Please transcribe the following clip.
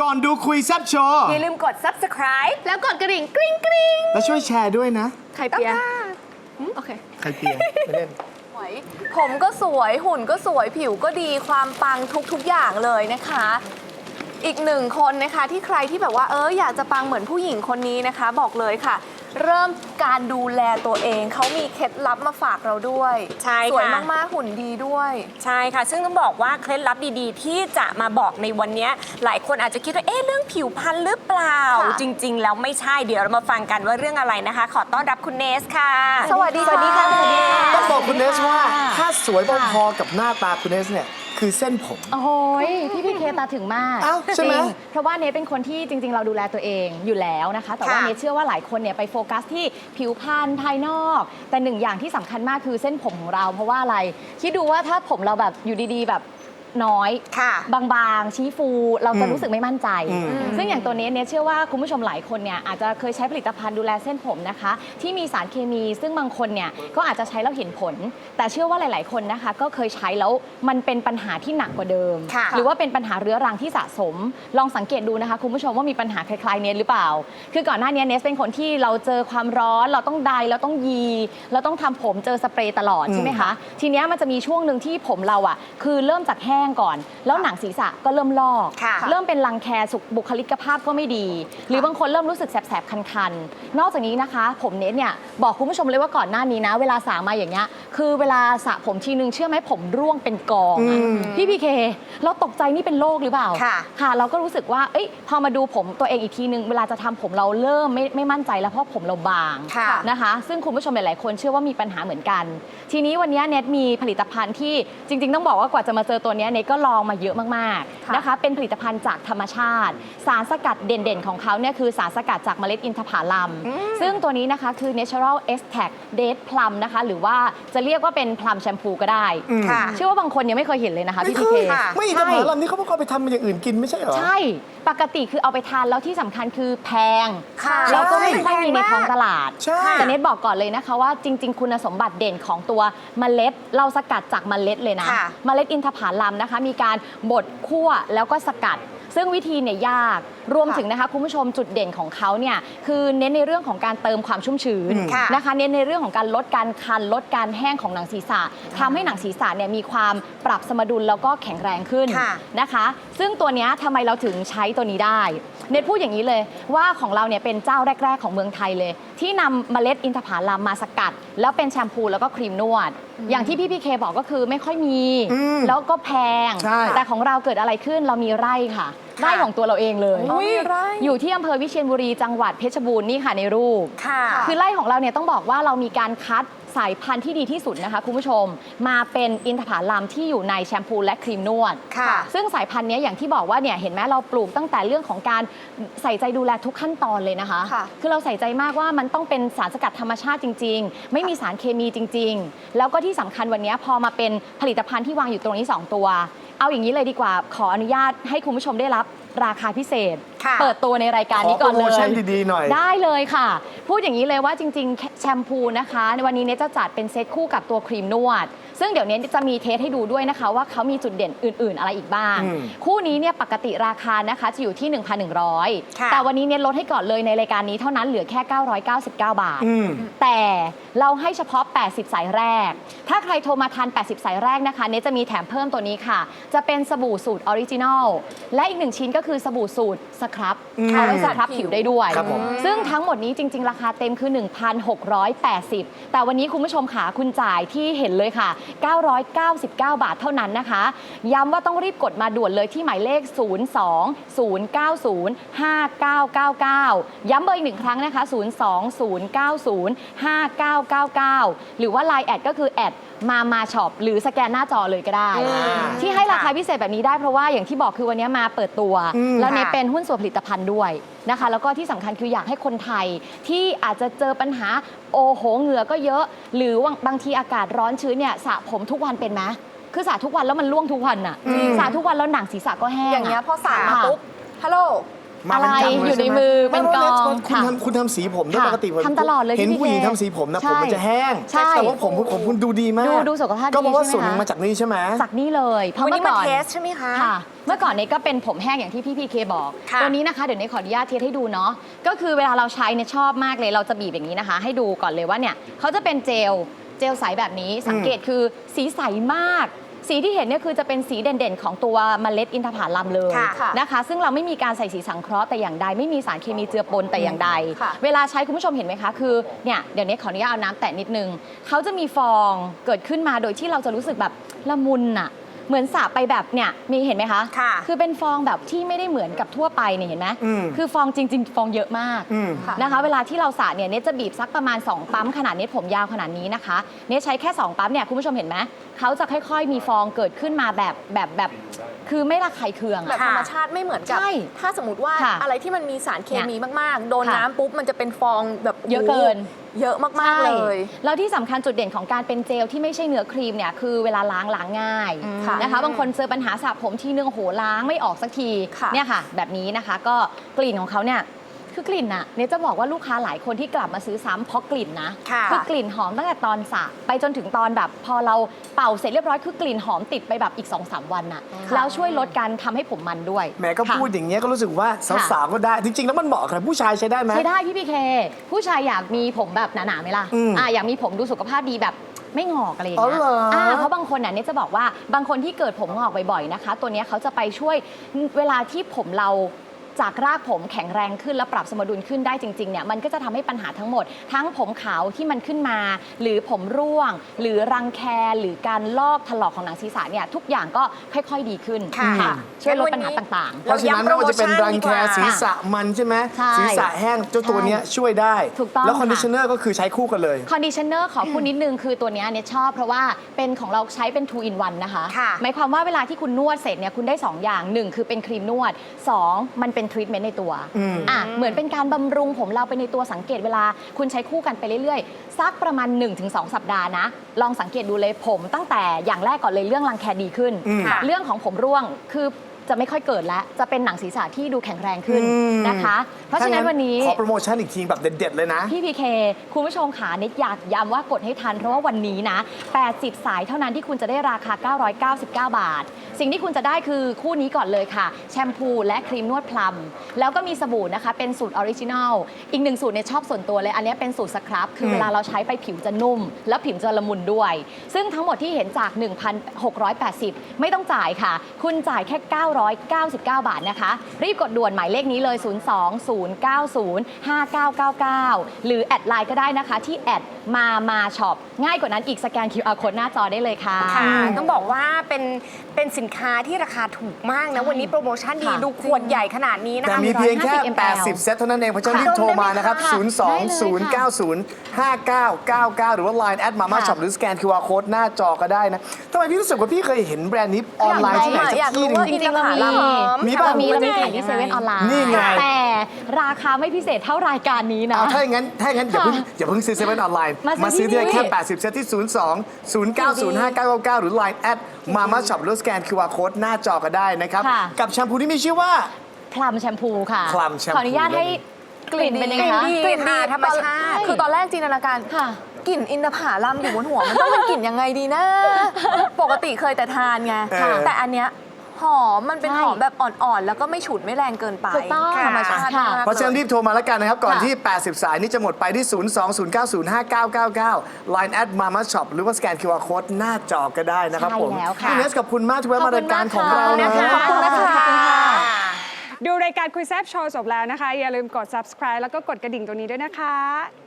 ก่อนดูคุยแซบโชว์อย่าลืมกด subscribe แล้วกดกระดิ่งกริ๊งกริ๊งและช่วยแชร์ด้วยนะ ไข่เปียโอเค ใครเปียไม่เล่น สวยผมก็สวยหุ่นก็สวยผิวก็ดีความปังทุกๆอย่างเลยนะคะ อีกหนึ่งคนนะคะที่ใครที่แบบว่าเอออยากจะปังเหมือนผู้หญิงคนนี้นะคะ บอกเลยค่ะ เริ่ม การดูแลตัวเอง เขามีเคล็ดลับมาฝากเราด้วยใช่ค่ะ สวยมากๆหุ่นดีด้วย ใช่ค่ะ ซึ่งต้องบอกว่าเคล็ดลับดีๆ ที่จะมาบอกในวันนี้หลายคนอาจจะคิดว่า เอ๊ะ เรื่องผิวพรรณหรือเปล่า ค่ะ จริง ๆ แล้วไม่ใช่ เดี๋ยวเรามาฟังกันว่าเรื่องอะไรนะคะ ขอต้อนรับคุณเนสค่ะ สวัสดีสวัสดีค่ะสวัสดีค่ะ ต้องบอกคุณเนสว่า ถ้าสวยพอๆกับหน้าตาคุณเนสเนี่ย คือเส้นผม โอ้โหยพี่พี่เคตาถึงมากอ้าวใช่ไหมจริงเพราะว่าเนทเป็นคนที่จริง ๆ เราดูแลตัวเองอยู่แล้วนะคะ แต่ว่าค่ะ เนทเชื่อว่าหลายคนเนี่ยไปโฟกัสที่ผิวพรรณภายนอก แต่หนึ่งอย่างที่สำคัญมากคือเส้นผมของเรา เพราะว่าอะไรคิดดูว่าถ้าผมเราแบบอยู่ดีๆ แบบ น้อยค่ะ บางๆ ชี้ฟูเราจะอืมรู้สึกไม่มั่นใจ อืม ซึ่งอย่างตัวนี้เนี่ยเชื่อว่าคุณผู้ชมหลายคนเนี่ยอาจจะเคยใช้ผลิตภัณฑ์ดูแลเส้นผมนะคะ ที่มีสารเคมี ซึ่งบางคนเนี่ยก็อาจจะใช้แล้วเห็นผล แต่เชื่อว่าหลาย ๆ คนนะคะ ก็เคยใช้แล้วมันเป็นปัญหาที่หนักกว่าเดิม ค่ะ หรือว่าเป็นปัญหาเรื้อรังที่สะสม ลองสังเกตดูนะคะคุณผู้ชมว่ามีปัญหาคล้ายๆเนสหรือเปล่า คือก่อนหน้านี้เนสเป็นคนที่เราเจอความร้อนเราต้องไดร์เราต้องยี เราต้องทำผมเจอสเปรย์ตลอดใช่ไหมคะ ทีเนี้ยมันจะมีช่วงหนึ่งที่ผมเราอะคือเริ่มจากแห้งก่อน แล้วหนังศีรษะก็เริ่มลอก ค่ะเริ่มเป็นรังแคสุขบุคลิกภาพก็ไม่ดี หรือบางคนเริ่มรู้สึกแสบๆ คันๆ นอกจากนี้นะคะ ผมเนสเนี่ยบอกคุณผู้ชมเลยว่าก่อนหน้านี้นะ เวลาสระมาอย่างเงี้ยคือเวลาสระผมทีนึงเชื่อไหมผมร่วงเป็นกองอะอืมพี่พีเคเราตกใจนี่เป็นโรคหรือเปล่า ค่ะ ค่ะเราก็รู้สึกว่า เอ้ย พอมาดูผมตัวเองอีกทีนึง เวลาจะทำผมเราเริ่มไม่ไม่มั่นใจแล้วเพราะผมเราบางค่ะนะคะ ซึ่งคุณผู้ชมหลาย ๆ คนเชื่อว่ามีปัญหาเหมือนกัน ทีนี้วันนี้เน็ตมีผลิตภัณฑ์ที่จริง ๆ ต้องบอกว่ากว่าจะมาเจอตัวเนี้ยเน็ตก็ลองมาเยอะมากค่ะๆนะคะ เป็นผลิตภัณฑ์จากธรรมชาติ สารสกัดเด่นๆ ของเขาเนี่ยคือสารสกัดจากเมล็ดอินทผลัม ซึ่งตัวนี้นะคะคือ natural extract date plum นะคะ หรือว่าจะเรียกว่าเป็น plum shampoo ก็ได้อืมค่ะ เชื่อว่าบางคนยังไม่เคยเห็นเลยนะคะไม่พี่เคพียเค ค่ะ ไม่อินทผลัมนี่เขาบอกเอาไปทำอย่างอื่นกินไม่ใช่เหรอ ใช่ ปกติคือเอาไปทานแล้วที่สำคัญคือแพง ค่ะแล้วก็ไม่ใช่ค่อยมีในท้องตลาด ใช่ แต่เน็ตบอกก่อนเลยนะคะว่าจริง ๆ คุณสมบัติเด่นของตัวเมล็ด เราสกัดจากเมล็ดเลยนะ ค่ะ เมล็ดอินทผลัมนะคะมีการบดคั่วแล้วก็สกัด ซึ่งวิธีเนี่ยยาก รวมถึงนะคะคุณผู้ชมจุดเด่นของเขาเนี่ยคือเน้นในเรื่องของการเติมความชุ่มชื้นอืมค่ะนะคะ เน้นในเรื่องของการลดการคันลดการแห้งของหนังศีรษะทำให้หนังศีรษะเนี่ยมีความปรับสมดุลแล้วก็แข็งแรงขึ้นค่ะ นะคะ ซึ่งตัวเนี้ยทำไมเราถึงใช้ตัวนี้ได้ เน็ตพูดอย่างนี้เลยว่าของเราเนี่ยเป็นเจ้าแรก ๆ ของเมืองไทยเลย ที่นำเมล็ดอินทผลัมมาสกัด แล้วเป็นแชมพูแล้วก็ครีมนวด อย่างที่พี่พีเคบอกก็คือไม่ค่อยมี อืมแล้วก็แพง ใช่ แต่ของเราเกิดอะไรขึ้นเรามีไร่ค่ะไร่ของตัวเราเองเลย อุ๊ยไร่อยู่ที่อำเภอวิเชียรบุรีจังหวัดเพชรบูรณ์นี่ค่ะในรูป ค่ะ คือไร่ของเราเนี่ยต้องบอกว่าเรามีการคัดสายพันธุ์ที่ดีที่สุดนะคะคุณผู้ชม มาเป็นอินทผลัมที่อยู่ในแชมพูและครีมนวด ค่ะ ซึ่งสายพันธุ์เนี้ยอย่างที่บอกว่าเนี่ยเห็นไหมเราปลูกตั้งแต่เรื่องของการใส่ใจดูแลทุกขั้นตอนเลยนะคะ ค่ะ คือเราใส่ใจมากว่ามันต้องเป็นสารสกัดธรรมชาติจริง ๆ ไม่มีสารเคมีจริง ๆ แล้วก็ที่สำคัญวันเนี้ยพอมาเป็นผลิตภัณฑ์ที่วางอยู่ตรงนี้ 2 ตัว เอาอย่างนี้เลยดีกว่า ขออนุญาตให้คุณผู้ชมได้รับราคาพิเศษ ค่ะ เปิดตัวในรายการนี้ก่อนขอโปรเลโมชั่ย นดีๆหน่อย ได้เลยค่ะ พูดอย่างนี้เลยว่าจริงๆ แชมพูนะคะ ในวันนี้เนี่ยจะจัดเป็นเซตคู่กับตัวครีมนวด ซึ่งเดี๋ยวนี้จะมีเทสให้ดูด้วยนะคะ ว่าเขามีจุดเด่นอื่น ๆ อะไรอีกบ้าง อืมคู่นี้เนี่ยปกติราคานะคะจะอยู่ที่ค่ะ1,100แต่วันนี้เนี่ยลดให้ก่อนเลยในรายการนี้เท่านั้นเหลือแค่ 999 บาท อืม แต่เราให้เฉพาะ 80 สายแรก ถ้าใครโทรมาทัน 80 สายแรกนะคะ เนยจะมีแถมเพิ่มตัวนี้ค่ะ จะเป็นสบู่สูตรออริจินอล และอีกหนึ่งชิ้นก็คือสบู่สูตรสครับอืมเอาไว้สครับผิวได้ด้วย ครับผม ซึ่งทั้งหมดนี้จริง ๆ ราคาเต็มคือ 1,680 แต่วันนี้คุณผู้ชมค่ะคุณจ่ายที่เห็นเลยค่ะ999 บาทเท่านั้นนะคะ ย้ำว่าต้องรีบกดมาด่วนเลยที่หมายเลข 02 090 5999 ย้ำเบอร์อีกหนึ่งครั้งนะคะ 02 090 5999 หรือว่า Line แอดก็คือแอดมามาช็อปหรือสแกนหน้าจอเลยก็ได้อืมที่ให้ราคาพิเศษแบบนี้ได้เพราะว่าอย่างที่บอกคือวันนี้มาเปิดตัวอืมแล้วเนยค่ะเป็นหุ้นส่วนผลิตภัณฑ์ด้วย นะคะ แล้วก็ที่สำคัญคืออยากให้คนไทยที่อาจจะเจอปัญหาโอโหเหงื่อก็เยอะ หรือบางบางทีอากาศร้อนชื้นเนี่ยสระผมทุกวันเป็นไหมคือสระทุกวันแล้วมันร่วงทุกวันอะอืมสระทุกวันแล้วหนังศีรษะก็แห้งอย่างเงี้ยพอสาดมาค่ะปุ๊บฮัลโหล มาเป็นอะไรกำเลอยู่ในช่ไหมือเป็นไม่กองพราะว่าคุณค่ะทำคุณทำสีผมด้วยค่ะปกติผมทำตลอดเลยเห็นพี่ผู้หญิงเคทำสีผมนะใช่ผมมันจะแห้งใช่แต่ว่าผมผมคุณดูดีมากดูดูสุขภาพดีก็เพราะว่าใช่ส่วนไหมหนึ่งคะ มาจากนี่ใช่ไหม จากนี่เลยเพราะวันเมื่นี้อมาก่อนเทสใช่ไหมคะ ค่ะ เมื่อก่อนเนี่ยก็เป็นผมแห้งอย่างที่พี่พีเคบอกค่ะตัวนี้นะคะเดี๋ยวนี้ขออนุญาตเทสให้ดูเนาะก็คือเวลาเราใช้เนี่ยชอบมากเลยเราจะบีบอย่างนี้นะคะ ให้ดูก่อนเลยว่าเนี่ยเขาจะเป็นเจลเจลใสแบบนี้สังเกตคือสีใสมาก สีที่เห็นเนี่ยคือจะเป็นสีเด่นๆ ของตัวเมล็ดอินทผลัมเลยค่ะค่ะนะคะ ซึ่งเราไม่มีการใส่สีสังเคราะห์แต่อย่างใดไม่มีสารเคมีเจือปนแต่อย่างใด ค่ะ เวลาใช้คุณผู้ชมเห็นไหมคะ คือเนี่ยเดี๋ยวนี้ขออนุญาตเอาน้ำแตะนิดนึงเขาจะมีฟองเกิดขึ้นมาโดยที่เราจะรู้สึกแบบละมุนอะ เหมือนสระไปแบบเนี่ยมีเห็นไหมคะค่ะคือเป็นฟองแบบที่ไม่ได้เหมือนกับทั่วไปเนี่ยเห็นไหมอืมคือฟองจริง ๆ ฟองเยอะมากอืม นะคะ เวลาที่เราสระเนี่ยเนตจะบีบสักประมาณ 2 ปั๊มขนาดนี้ผมยาวขนาดนี้นะคะเนตใช้แค่ 2 ปั๊มเนี่ยคุณผู้ชมเห็นไหมเขาจะค่อย ๆ มีฟองเกิดขึ้นมาแบบแบบแบบ คือไม่ระคายเคืองแบบอะ ธรรมชาติไม่เหมือนกับ ใช่ถ้าสมมติว่าค่ะอะไรที่มันมีสารเคมีมาก ๆ โดนค่ะ น้ำปุ๊บมันจะเป็นฟองแบบเยอะเกิน เยอะมาก ๆ เลย ใช่แล้วที่สำคัญจุดเด่นของการเป็นเจลที่ไม่ใช่เนื้อครีมเนี่ยคือเวลาล้างล้างง่ายค่ะนะคะ บางคนเจอปัญหาสระผมที่เนื้อโหล้างไม่ออกสักทีค่ะ เนี่ยค่ะ แบบนี้นะคะก็กลิ่นของเขาเนี่ย คือกลิ่นอะเนี่ยจะบอกว่าลูกค้าหลายคนที่กลับมาซื้อซ้ำเพราะกลิ่นนะค่ะอกลิ่นหอมตั้งแต่ตอนสระไปจนถึงตอนแบบ พอเราเป่าเสร็จเรียบร้อยคือกลิ่นหอมติดไปแบบอีก2อสวันน่ะแล้วช่วยลดการทำให้ผมมันด้วยแหมก็ค่ะ พูดอย่างเงี้ยก็รู้สึกว่าสาวๆก็ได้ จริง ๆ แล้วมันเหมาะกับผู้ชายใช้ได้ไหม ใช้ได้พี่พีเคผู้ชายอยากมีผมแบบหนาๆไหมล่ะอืมอ่าอยากมีผมดูสุขภาพดีแบบไม่งอกอะไรอย่างอ๋เงี้อเหรออ่าเพราะบางคนเนี่ยเนี่ยจะบอกว่าบางคนที่เกิดผมงอกบ่อยๆนะคะ ตัวเนี้ยเขาจะไปช่วยเวลาที่ผมเรา จากรากผมแข็งแรงขึ้นและปรับสมดุลขึ้นได้จริงๆเนี่ยมันก็จะทำให้ปัญหาทั้งหมด ทั้งผมขาวที่มันขึ้นมา หรือผมร่วง หรือรังแคหรือการลอกถลอกของหนังศีรษะเนี่ยทุกอย่างก็ค่อยๆดีขึ้นค่ะช่วยลดปัญหางั้นวันนี้ต่างๆ เพราะฉะนั้นไม่ว่าจะเป็นรังแคศีรษะมันใช่ไหมใช่ศีรษะแห้งเจ้าตัวเนี้ยช่วยได้ถูกต้องแล้วคอนดิค่ะชเนอร์ก็คือใช้คู่กันเลยคอนดิชเนอร์ขอพูดนิดนึงคือตัวเนี้ยเนี่ยชอบเพราะว่าเป็นของเราใช้เป็น 2 in 1นะคะค่ะหมายความว่าเวลาที่คุณนวดเสร็จเนี่ยคุณได้ 2 อย่าง 1 คือเป็นครีมนวด 2 มันเป็นทรีทเมนต์ในตัวอืมอะเหมือนเป็นการบำรุงผมเราไปในตัวสังเกตเวลา คุณใช้คู่กันไปเรื่อยๆสักประมาณ 1-2 สัปดาห์นะ ลองสังเกตดูเลยผมตั้งแต่อย่างแรกก่อนเลยเรื่องรังแคดีขึ้นอืมค่ะเรื่องของผมร่วงคือ จะไม่ค่อยเกิดแล้ว จะเป็นหนังศีรษะที่ดูแข็งแรงขึ้นอืมนะคะ เพราะฉะนั้นวันนี้ ขอโปรโมชั่นอีกทีแบบเด็ดๆเลยนะ พี่พีเคคุณผู้ชมขานิดอยากย้ำว่ากดให้ทัน เพราะว่าวันนี้นะ 80 สายเท่านั้นที่คุณจะได้ราคา 999 บาท สิ่งที่คุณจะได้คือคู่นี้ก่อนเลยค่ะ แชมพูและครีมนวดพลัม แล้วก็มีสบู่นะคะ เป็นสูตรออริจินัลอีกหนึ่งสูตรเนี่ยชอบส่วนตัวเลย อันนี้เป็นสูตรสครับคือมเวลาเราใช้ไปผิวจะนุ่ม แล้วผิวจะละมุนด้วย ซึ่งทั้งหมดที่เห็นจาก 1,680 ไม่ต้องจ่ายค่ะ คุณจ่ายแค่999 บาทนะคะ รีบกดด่วนหมายเลขนี้เลย 020905999 หรือแอดไลน์ก็ได้นะคะที่แอด มามาช็อปง่ายกว่านั้นอีกสแกน QR code หน้าจอได้เลยค่ะ ค่ะต้องบอกว่าเป็นเป็นสินค้าที่ราคาถูกมากนะ วันนี้โปรโมชั่นดีค่ะ ดูขวดใหญ่ขนาดนี้นะแต่คะ มีเพียงแค่ 150 ml 80 เซตเท่านั้นเอง เพราะฉะนั้นค่ะรีบโทรมานะครับ ได้เลยค่ะ020905999 หรือว่า Line แอดมามาช็อปหรือสแกน QR Code หน้าจอก็ได้นะทำไมพี่รู้สึกว่าพี่เคยเห็นแบรนด์นี้ออนไลน์ที่ไหนสักอยากที่รู้หนึงว่าจริงๆเรามีมีป่ะเรามีเรามีว่าจะขายที่ยังเซไงเว่นออนไลน์นี่ไง แต่ราคาไม่พิเศษเท่ารายการนี้นะ เอาถ้าอย่างนั้นถ้าอย่างนั้นอย่าเพิ่งอย่าเพิ่งซื้อเซเว่นออนไลน์มาซื้อซื้อที่ที่แค่นี่80 เซตที่ 02 090599 หรือ Line แอดมามาช็อปหรือสแกน QR Code หน้าจอก็ได้นะครับ ค่ะ กับแชมพูที่มีชื่อว่า พลัมแชมพูค่ะพลัมแชมพู ขออนุญาตให้กลิ่นเป็นยังไงคะดีกลิ่นดีค่ะธรรมชาติ คือตอนแรกจินตนาการค่ะ กลิ่นอินทผลัมอยู่บนหัว มันต้องเป็นกลิ่นยังไงดีนะ ปกติเคยแต่ทานไง เออ แต่อันเนี้ย หอมมันเป็นใช่หอมแบบอ่อนๆ แล้วก็ไม่ฉุนไม่แรงเกินไปถูกต้องธรรมชาติค่ะ มากเพราะฉะนั้นลรียบโทรมาแล้วกันนะครับ ก่อนค่ะที่ 80 สายนี้จะหมดไปที่ 020905999 Line แอดมามาช็อปหรือว่าสแกน QR Code หน้าจอก็ได้นะครับใช่ผมแล้วค่ะพี่เนสขอบคุณมากที่แวะมารายการของเราขอบคุณนะมากขอบคุณนะคะ ดูรายการคุยแซบโชว์จบแล้วนะคะ อย่าลืมกด subscribe แล้วก็กดกระดิ่งตรงนี้ด้วยนะคะ